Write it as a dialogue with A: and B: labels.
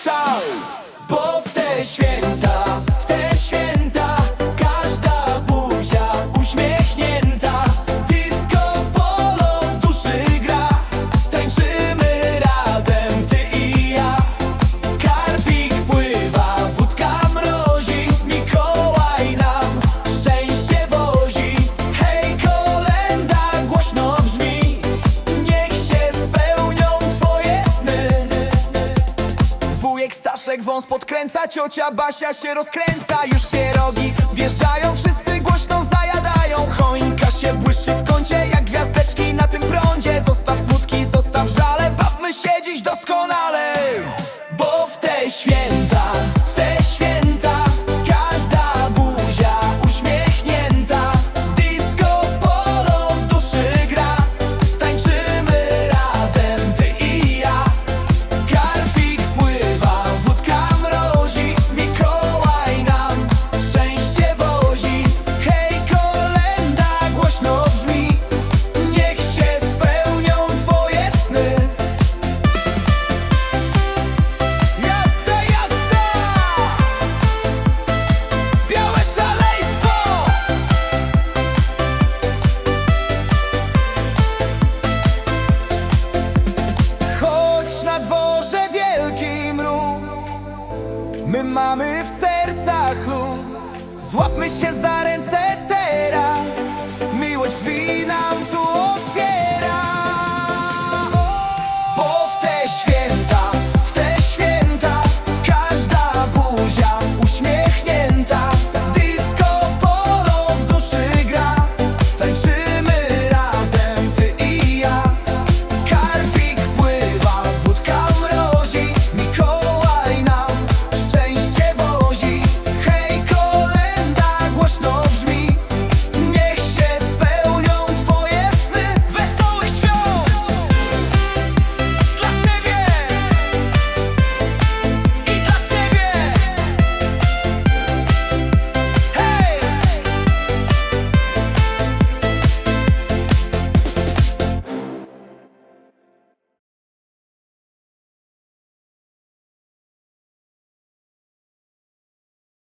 A: pisał, bo w te święta wąs podkręca Ciocia Basia się rozkręca. Już pierogi wjeżdżają wszyscy mamy w sercach luz. Złapmy się za ręce teraz. Miłość drzwi nam tu